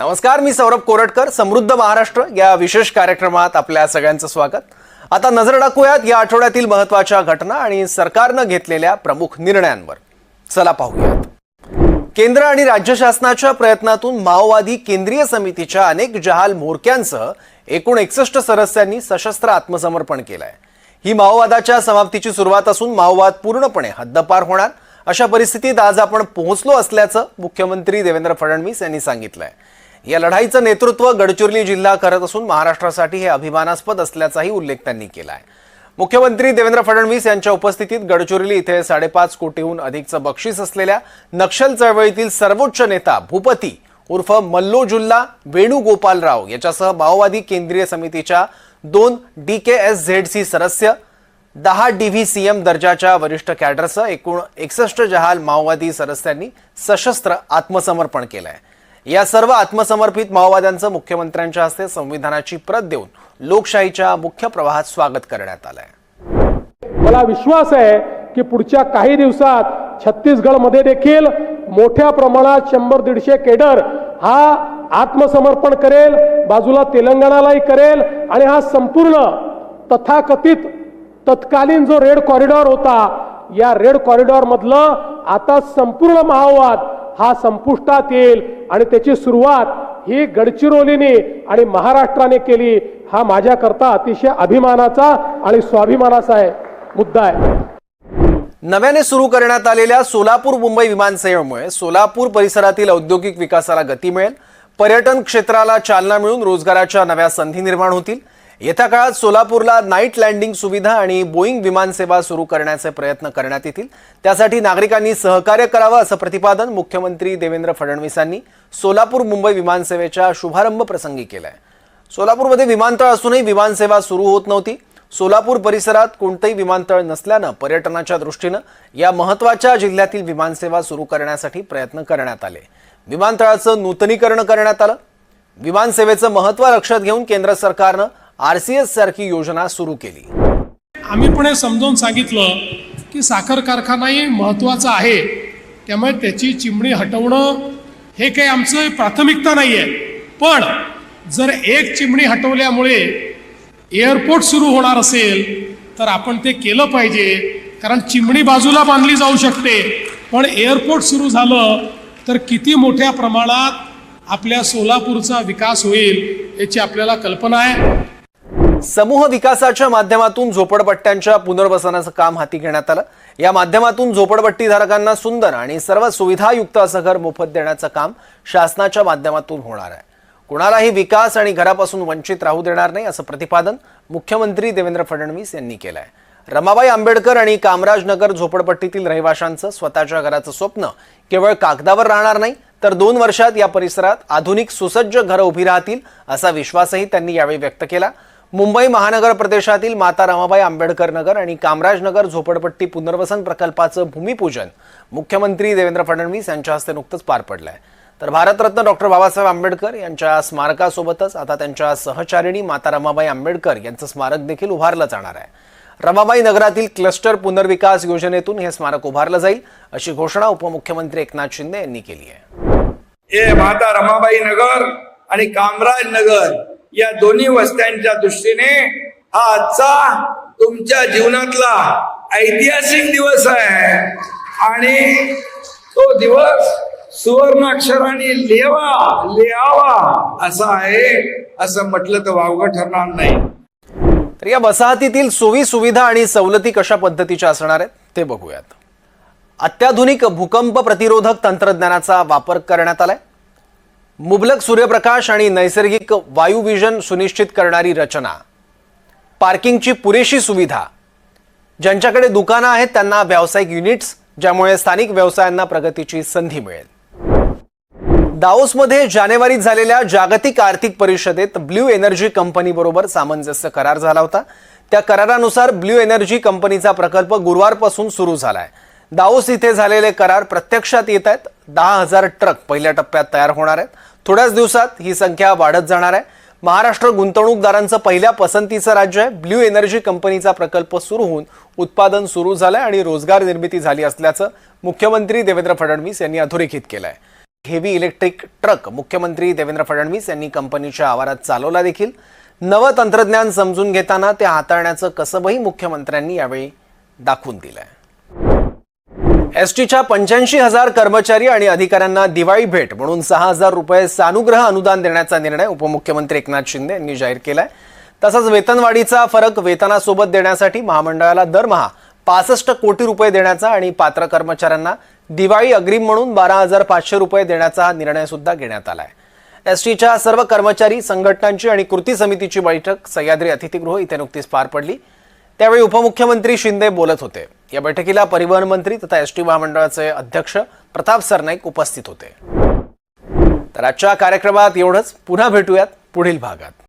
नमस्कार मी सौरभ कोरटकर समृद्ध महाराष्ट्र या विशेष कार्यक्रमात आपल्या सगळ्यांचं स्वागत. आता नजर टाकूयात या आठवड्यातील महत्त्वाच्या घटना आणि सरकारनं घेतलेल्या प्रमुख निर्णयांवर. चला पाहूयात. केंद्र आणि राज्य शासनाच्या प्रयत्नातून माओवादी केंद्रीय समितीच्या अनेक जहाल म्होरक्यांसह एकूण एकसष्ट सदस्यांनी सशस्त्र आत्मसमर्पण केलंय. ही माओवादाच्या समाप्तीची सुरुवात असून माओवाद पूर्णपणे हद्दपार होणार. अशा परिस्थितीत आज आपण पोहोचलो असल्याचं मुख्यमंत्री देवेंद्र फडणवीस यांनी सांगितलंय. या लढाईचं नेतृत्व गडचिरोली जिल्हा करत असून महाराष्ट्रासाठी हे अभिमानास्पद असल्याचाही उल्लेख त्यांनी केला आहे मुख्यमंत्री देवेंद्र फडणवीस यांच्या उपस्थितीत गडचिरोली इथे साडेपाच कोटीहून अधिकचं बक्षीस असलेल्या नक्षल चळवळीतील सर्वोच्च नेता भूपती उर्फ मल्लोजुल्ला वेणुगोपालराव याच्यासह माओवादी केंद्रीय समितीच्या दोन D K S Z C सदस्य दहा डी व्ही सी एम दर्जाच्या वरिष्ठ कॅडरसह एकूण एकसष्ट जहाल माओवादी सदस्यांनी सशस्त्र आत्मसमर्पण केलंय. या सर्व आत्मसमर्पित माओवाद्यांचं मुख्यमंत्र्यांच्या हस्ते संविधानाची प्रत देऊन लोकशाहीच्या मुख्य प्रवाहात स्वागत करण्यात आलंय. मला विश्वास आहे की पुढच्या काही दिवसात छत्तीसगडमध्ये देखील मोठ्या प्रमाणात शंभर दीडशे केडर हा आत्मसमर्पण करेल बाजूला तेलंगणालाही करेल आणि हा संपूर्ण तथाकथित तत्कालीन जो रेड कॉरिडॉर होता या रेड कॉरिडॉर मधलं आता संपूर्ण माओवाद हा संपुष्टात येईल. आणि त्याची सुरुवात ही गडचिरोलीने आणि महाराष्ट्राने केली. हा माझ्याकरता अतिशय अभिमानाचा आणि स्वाभिमानाचा आहे. मुद्दा आहे. नव्याने सुरू करण्यात आलेल्या सोलापूर मुंबई विमानसेवेमुळे सोलापूर परिसरातील औद्योगिक विकासाला गती मिळेल. पर्यटन क्षेत्राला चालना मिळून रोजगाराच्या नव्या संधी निर्माण होतील. येत्या काळात सोलापूरला नाईट लँडिंग सुविधा आणि बोईंग विमानसेवा सुरू करण्याचे प्रयत्न करण्यात येतील. त्यासाठी नागरिकांनी सहकार्य करावं असं प्रतिपादन मुख्यमंत्री देवेंद्र फडणवीसांनी सोलापूर मुंबई विमानसेवेच्या शुभारंभ प्रसंगी केलंय. सोलापूरमध्ये विमानतळ असूनही विमानसेवा सुरू होत नव्हती. सोलापूर परिसरात कोणतंही विमानतळ नसल्यानं पर्यटनाच्या दृष्टीनं या महत्त्वाच्या जिल्ह्यातील विमानसेवा सुरू करण्यासाठी प्रयत्न करण्यात आले. विमानतळाचं नूतनीकरण करण्यात आलं. विमानसेवेचं महत्त्व लक्षात घेऊन केंद्र सरकारनं आर सी सारखी योजना सुरू केली. आम्ही पण हे समजावून सांगितलं की साखर कारखानाही महत्त्वाचा आहे. त्यामुळे त्याची चिमणी हटवणं हे काही आमचं प्राथमिकता नाही आहे पण जर एक चिमणी हटवल्यामुळे एअरपोर्ट सुरू होणार असेल तर आपण ते केलं पाहिजे. कारण चिमणी बाजूला बांधली जाऊ शकते. पण एअरपोर्ट सुरू झालं तर किती मोठ्या प्रमाणात आपल्या सोलापूरचा विकास होईल याची आपल्याला कल्पना आहे. समूह विकासाच्या माध्यमातून झोपडपट्ट्यांच्या पुनर्वसनाचं काम हाती घेण्यात आलं. या माध्यमातून झोपडपट्टीधारकांना सुंदर आणि सर्व सुविधायुक्त असं घर मोफत देण्याचं काम शासनाच्या माध्यमातून होणार आहे. कुणालाही विकास आणि घरापासून वंचित राहू देणार नाही असं प्रतिपादन मुख्यमंत्री देवेंद्र फडणवीस यांनी केलं आहे रमाबाई आंबेडकर आणि कामराजनगर झोपडपट्टीतील रहिवाशांचं स्वतःच्या घराचं स्वप्न केवळ कागदावर राहणार नाही तर दोन वर्षात या परिसरात आधुनिक सुसज्ज घरं उभी राहतील असा विश्वासही त्यांनी यावेळी व्यक्त केला. मुंबई महानगर प्रदेशातील माता रमाबाई आंबेडकर नगर आणि कामराजनगर झोपडपट्टी पुनर्वसन प्रकल्पाचं भूमिपूजन मुख्यमंत्री देवेंद्र फडणवीस यांच्या हस्ते नुकतंच पार पडलंय. तर भारतरत्न डॉक्टर बाबासाहेब आंबेडकर यांच्या स्मारकासोबतच आता त्यांच्या सहचारिणी माता रमाबाई आंबेडकर यांचं स्मारक देखील उभारलं जाणार आहे. रमाबाई नगरातील क्लस्टर पुनर्विकास योजनेतून हे स्मारक उभारलं जाईल अशी घोषणा उपमुख्यमंत्री एकनाथ शिंदे यांनी केली आहे. हे माता रमाबाई नगर आणि कामराज नगर या दोन्ही वस्त्यांच्या दृष्टीने हा आजचा तुमच्या जीवनातला ऐतिहासिक दिवस आहे. आणि तो दिवस सुवर्ण अक्षराने लिहावा लिहावा असा आहे असं म्हटलं तर वावगं ठरणार नाही. तर या वसाहतीतील सोयी सुविधा आणि सवलती कशा पद्धतीच्या असणार आहेत ते बघूयात. अत्याधुनिक भूकंप प्रतिरोधक तंत्रज्ञानाचा वापर करण्यात आलाय. मुबलक सूर्यप्रकाश आणि नैसर्गिक वायुविजन सुनिश्चित करणारी रचना. पार्किंगची पुरेशी सुविधा. ज्यांच्याकडे दुकानं आहेत त्यांना व्यावसायिक युनिट्स ज्यामुळे स्थानिक व्यवसायांना प्रगतीची संधी मिळेल. दाओसमध्ये जानेवारीत झालेल्या जागतिक आर्थिक परिषदेत ब्ल्यू एनर्जी कंपनीबरोबर सामंजस्य करार झाला होता. त्या करारानुसार ब्ल्यू एनर्जी कंपनीचा प्रकल्प गुरुवारपासून सुरू झालाय. दाओस इथे झालेले करार प्रत्यक्षात येत आहेत. दहा हजार ट्रक पहिल्या टप्प्यात तयार होणार आहेत. थोड्याच दिवसात ही संख्या वाढत जाणार आहे. महाराष्ट्र गुंतवणूकदारांचं पहिल्या पसंतीचं राज्य आहे. ब्ल्यू एनर्जी कंपनीचा प्रकल्प सुरू होऊन उत्पादन सुरू झालंय आणि रोजगार निर्मिती झाली असल्याचं मुख्यमंत्री देवेंद्र फडणवीस यांनी अधोरेखित केलं आहे हेवी इलेक्ट्रिक ट्रक मुख्यमंत्री देवेंद्र फडणवीस यांनी कंपनीच्या आवारात चालवला देखील. नवं तंत्रज्ञान समजून घेताना ते हाताळण्याचं कसबही मुख्यमंत्र्यांनी यावेळी दाखवून दिलं आहे टीच्या पंच्याऐंशी हजार कर्मचारी आणि अधिकाऱ्यांना दिवाळी भेट म्हणून सहा हजार रुपये सानुग्रह अनुदान देण्याचा निर्णय उपमुख्यमंत्री एकनाथ शिंदे यांनी जाहीर केलाय. तसंच वेतनवाढीचा फरक वेतनासोबत देण्यासाठी महामंडळाला दरमहा पासष्ट कोटी रुपये देण्याचा आणि पात्र कर्मचाऱ्यांना दिवाळी अग्रिम म्हणून बारा हजार पाचशे रुपये देण्याचा निर्णय सुद्धा घेण्यात आलाय. एस टीच्या सर्व कर्मचारी संघटनांची आणि कृती समितीची बैठक सह्याद्री अतिथीगृह इथे नुकतीच पार पडली. त्यावेळी उपमुख्यमंत्री शिंदे बोलत होते. या बैठकीला परिवहन मंत्री तथा एस टी महामंडळाचे अध्यक्ष प्रताप सरनाईक उपस्थित होते. तर आजच्या कार्यक्रमात एवढंच. पुन्हा भेटूयात पुढील भागात.